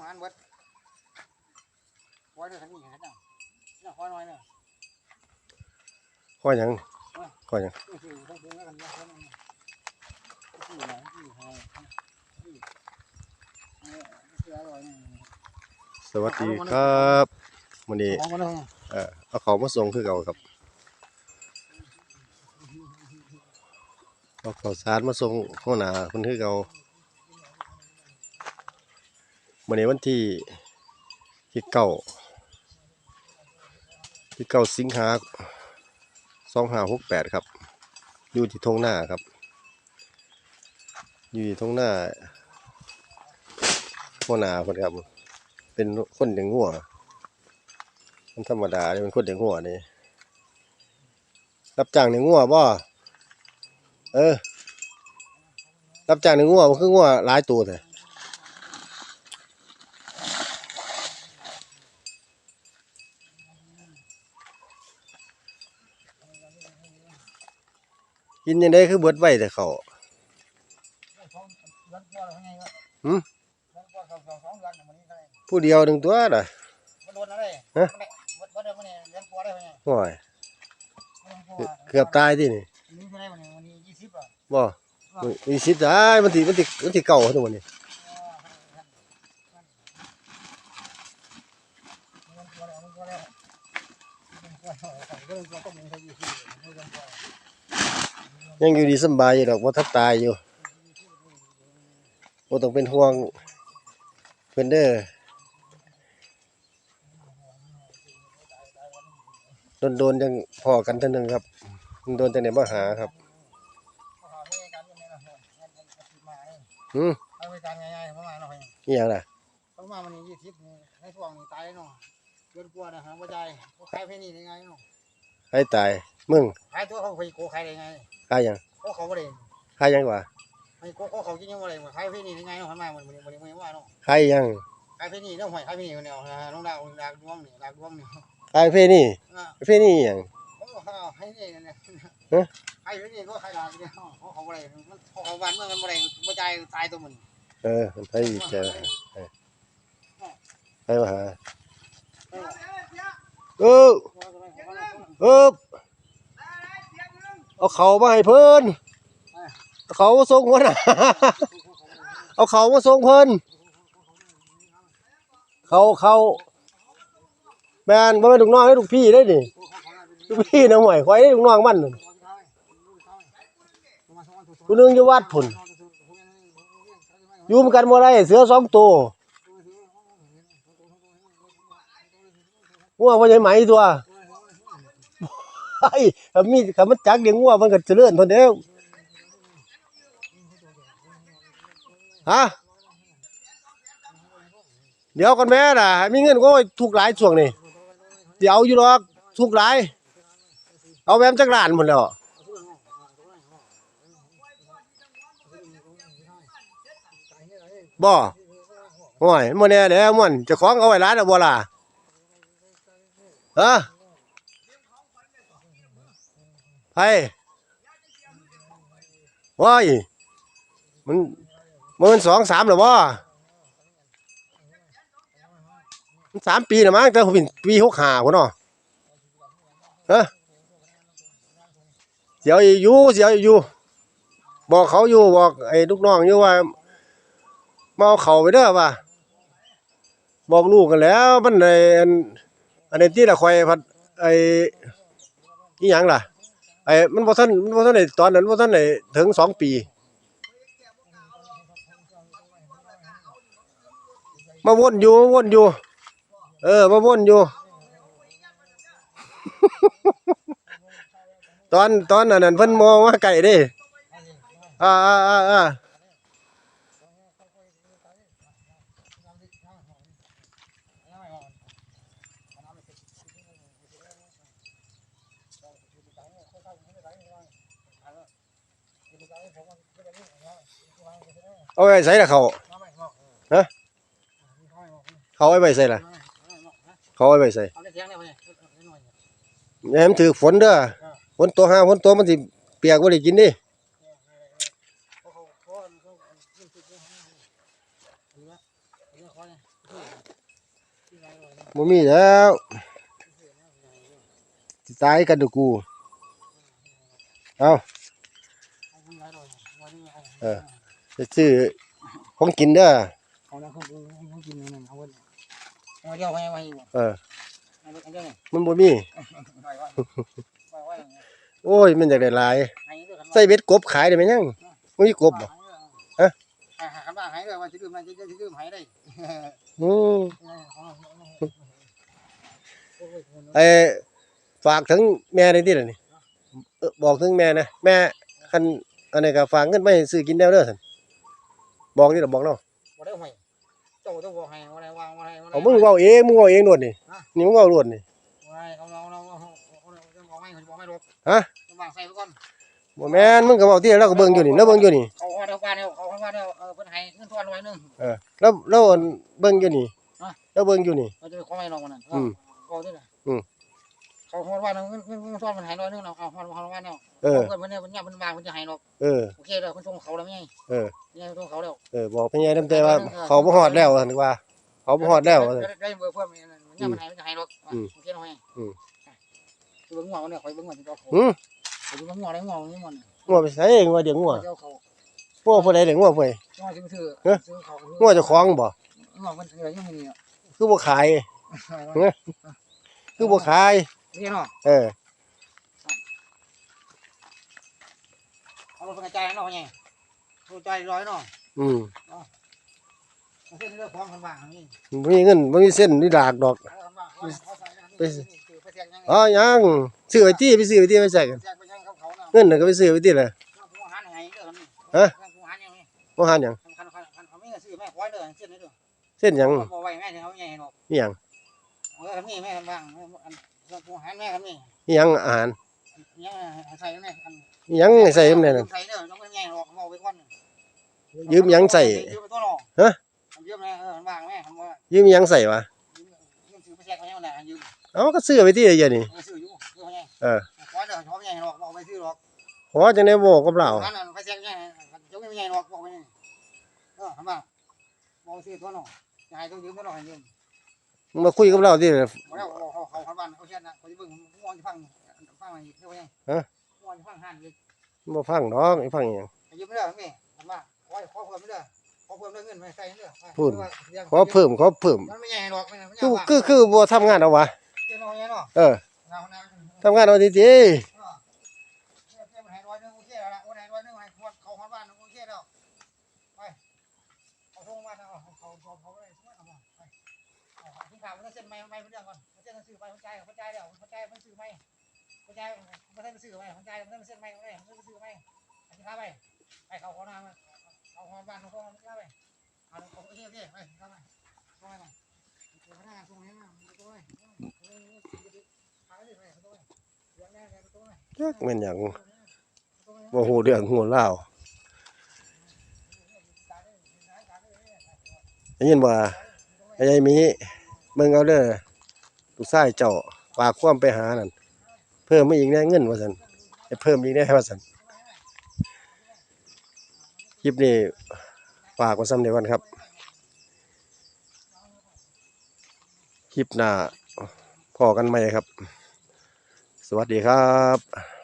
งหารเบิดไว้ด้วยทันนี้เห็นจังเนี่ยคอยน้อยเนี่ยข้อหยังข้อหยังนี่คือต้องซื้อแล้วกันนะคนนึงนี่นะนี่ให้นี่เออนี่อร่อยนี่สวัสดีครับวันนี้ของมันเลยเอ่อเอาของมาส่งคือเก่าครับเอาข้าวสารมาส่งข้างหน้าเพิ่นคือเก่า วันนี้วันที่ที่เก้าที่เก้าสิงหาสองห้าหกแปดครับ อยู่ที่ทงหน้าครับ อยู่ที่ทงหน้าข้างหน้าเพิ่นครับ เป็นคนเลี้ยงงัวมันธรรมดาเนี่ยมันคนเลี้ยงงัวนี่รับจ้างเลี้ยงงัวบ่เออรับจ้างเลี้ยงงัวมันคืองัวหลายตัวแท้ กินยังไดคือเบิดไว้แต่เขาหืมผู้เดียวหนึ่งตัวน่ะมันโดนอะไรฮะมันมันเดินมันเนี่ยเลี้ยงปัวได้ไหมเนี่ยโอ้ยเลี้ยงปัวเกือบตายที่นี่นี่เท่าไหร่มันเนี่ยวันนี้ยี่สิบอะบ่มีสิทธิ์ได้มันสิมันสิมันสิเก่าทั้งหมดนี่ ยังอยู่ดีสบายอยู่ดอกบ่ทันตายอยู่บ่ต้องเป็นห่วงเพิ่นเด้อโดนๆจังพอกันท่านนึงครับ โดนจังได๋มาหาครับหืมเอาไปการง่ายๆประมาณหน่อยอีหยังล่ะประมาณวันนี้ยี่สิบในช่วงนี้ตายเนาะเกินกลัวนะฮะว่าใจเขาขายเพนี่ได้ไงเนาะ ให้ตายมึงขายตัวเขาไปโกขายได้ไงขายหยังเขาเขาบ่ได้ขายหยังวะไอ้โกเขาเขากินยังบ่ได้ขายเพนี่ได้ไงเนาะทำไมมันมันมันมันว่าเนาะขายหยังขายเพนี่เนาะหอยขายเพนี่เนี่ยน้องดาวดาวดวงนี่ดาวดวงนี่ขายเพนี่อ่าเพนี่อีหยังโอ้ให้นี่เนี่ยเอ๊ะขายเพนี่ก็ขายดาวเนี่ยเขาเขาบ่ได้มันเขาเขาวันเมื่อมันบ่ได้บ่ใจตายตัวมันเออมันไปอีกแกไปมาหาเออ เออเอาเขามาให้เพิ่นเอาเขามาส่งหัวหน้าเอาเขามาส่งเพิ่นเขาเขาแมนบ่แม่นลูกน้องเด้ลูกพี่เด้อนี่ลูกพี่นะห่วยข่อยเด้อลูกน้องมันนั่นผู้หนึงอยู่วัดพุ่นอยู่เหมือนกันบ่ได้เสือสองตัวงัวบ่ใช่ไหมตัว ถ้ามีถ้ามันจักเลี้ยงงัวมันก็เจริญเพิ่นเด้อฮะเดี๋ยวก่อนแม่น่ะ มีเงินก็ถูกหลายช่วงนี่เดี๋ยวอยู่หรอกถูกหลาย เอาแวมจักล้านหมดแล้วบ่โอ้ยมื้อนี้เด้อม่วนเจ้าของเอาไว้ร้านอะบ่ล่ะฮะ ไผว้ายมันมันสองสามหรอบ่มันสามปีแล้วมั้งแต่ผมเป็นปีหกห้าคนเนาะฮะเสียวอยู่เสียวอยู่ บอกเขาอยู่บอกไอ้ลูกน้องอยู่ว่ามาเอาเขาไปเด้อว่าบอกลูกกันแล้วมันในอันอันนี้ที่ละคอยพัดไอ้นี่ยังล่ะ ไอ้มันบ่ทันมันบ่ทันได้ตอนนั้นบ่ทันได้ถึงสองปี มาวนอยู่มาวนอยู่ เออ มาวนอยู่ ตอนตอนนั้นเพิ่นมองว่าไก่เด้ อ่าอ่าอ่า เอาไว้ใส่ละเขาฮะเขาไอ้ไว้ใส่ละเขาไอ้ไว้ใส่เนี่หมถือฝนเด้อฝนตัวห้าฝนตัวมันสิเปียกว่าได้กินดิบ่มีแล้วตายกันดูกูเอาเออาเออไปซื้อของกินเด้อเอาแล้วเขาเขากินนั่นเอาไว้เอาเดียวไว้ไว้เออเอามันบ่มีโอ้ยมันอยากได้หลายให้เด้อใส่เบ็ดกบขายได้ไหมยังมีกบบ่ฮะหาคำว่าหายเลยว่าจะดื่มมันจะจะดื่มหายได้อืมไอฝากถึงแม่ได้ติล่ะนี่เออบอกถึงแม่นะแม่คันอันนี้ก็ฝากเงินไปซื้อกินแนวเด้อซั่น บอกนี่ล่ะบอกเนาะบ่ได้หอยเจ้าต้องบอกให้ว่าอะไรวางว่าอะไรเอามึงเว้าเองมึงเว้าเองโลดนี่ฮะนี่มึงเว้าโลดนี่ว่าเอาเราเราเอาเอาบอกให้บอกให้รบฮะวางใส่ไปก่อนบ่แม่นมึงก็เว้าที่แล้วก็เบิ่งอยู่นี่แล้วเบิ่งอยู่นี่เขาว่าเดียวกันเนี่ยเขาว่าเดียวเออเพิ่นให้เงินทอนไว้นึงเออแล้วแล้วอันเบิ่งอยู่นี่ฮะแล้วเบิ่งอยู่นี่เราจะไปขอให้น้องมันนั่นอืม เขาด้วยนะ อืม เขาฮอดว่าเงินเงินเงินทอนมันหายน้อยนึงเราเอาฮอดฮอดว่าเนี่ยเออเงินมันเนี่ยมันเนี่ยมันวางมันจะหายหรอกเออโอเคแล้วมันส่งเขาแล้วไงเออเนี่ยส่งเขาแล้วเออบอกพี่ใหญ่นำแต่ว่าเขาบ่ฮอดแล้วซั่นว่า เขาบ่ฮอดแล้วว่าซั่นได้เบอร์เพิ่มมันเนี่ยมันหายมันจะหายหรอกอืมโอเคหน่อยอืมคือเบิ่งหัวเนี่ยคอยเบิ่งหัวที่เขาเขาหืมไปเบิ่งหัวได้หัวนี่มันงัวไปใส่เองว่าเดี๋ยวงัวเจ้าเขางัวผู้ใดเดี๋ยวงัวผู้ใดหัวซื้อซื้อเอ๊ะซื้อเขางัวเจ้าของบ่หัวมันซื้ออะไรยังมีอะคือบ่ขายคือบ่ขาย นี่เนาะเออเอารถกระจายเนาะไงรถใจร้อยเนาะอืมเส้นเรื่องของคันว่างนี่บ่มีเงินบ่มีเส้นมีดากดอกคันว่างเขาใส่ไปไปแทงยังอ๋อยังซื้อไว้ที่ไปซื้อไว้ที่ไปใส่กันแทงไปยังเขาเขาเนาะเงินน่ะก็ไปซื้อไว้ที่แหละผู้หันให้เด้อนี่ฮะผู้หันยังนี่บ่หานหยังคันคันคันคันเขาไม่ซื้อแม่ควายเด้อเส้นนี้เด้อเส้นหยังบ่ไว้แม่เขาใหญ่เนาะมีหยังเออนี่แม่คันว่างอัน ผู้หันแม่คันนี่มีหยังอาหารยังใส่แม่อันมีหยังให้ใส่นำแน่นั่น ใส่เด้อน้องใหญ่หรอกเอาไปก่อนยืมหยังใส่ยืมไปตัวน้องฮะ ยืมแม่เออว่างแม่คำว่ายืมหยังใส่วะยืมซื้อไปแจกเขาเนี่ยนะยืมเอ้าก็ซื้อไว้ที่ไอ้เหี้ยนี่ เออซื้ออยู่ซื้อเขาไงเออควายเด้อชอบใหญ่หรอกบอกไปซื้อหรอกขอจังได๋บอกกับเรานั่นน่ะไปแจกใหญ่เจ้าไม่ใหญ่หรอกบอกไปนี่เออทำมาบอกซื้อตัวน้องจะให้ต้องยืมตัวน้องให้ยืม มาคุยกับเราที่บ่แล้วเขาเขาเขาเขาบ้านเขาเช่นนะเขาจะเบิ่งง่วงจะฟังฟังอะไรเท่าไหร่ง่วงจะฟังหันยืมบ่ฟังดอกไอ้ฟังหยังยืมไม่ได้ไหมทำมาขอขอเพิ่มไม่ได้ขอเพิ่มเงินไม่ใส่เด้อขอเพิ่มขอเพิ่มมันไม่ใหญ่หรอกมันไม่ใหญ่คือว่าคือคือบ่ทำงานเอาวะเจ้าน้อยเนาะเออ เราเนี่ยทำงานเอาดี เส้นใจมันใจเดี๋ยวมันใจมันสื่อไม้มันใจมันเส้นสื่อไม้มันใจมันเส้นไม้มันเส้นสื่อไม้อธิบาไปไปเขาเขาหน้ามาเขาเขาบ้านเขาเขาเขาไปเอาโอเคโอเคไปเข้าไปเข้าไปมาพนักงานส่งให้มาตัวไปพาไปไปตัวไปเรื่องแรกตัวไปๆจักแม่นหยังบ่ฮู้เรื่องฮู้ราได้ยินบ่ไอ้ยายมีเบิ่งเอาเด้อ ลูกชายเจ้าฝากความไปหานั่นเพิ่มไม่อีกแน่เงินว่าซั่นเพิ่มอีกแน่ว่าสันคลิปนี้ฝากไว้ซ้ำเดียวกันครับ คลิปหน้าพอกันใหม่ครับ สวัสดีครับ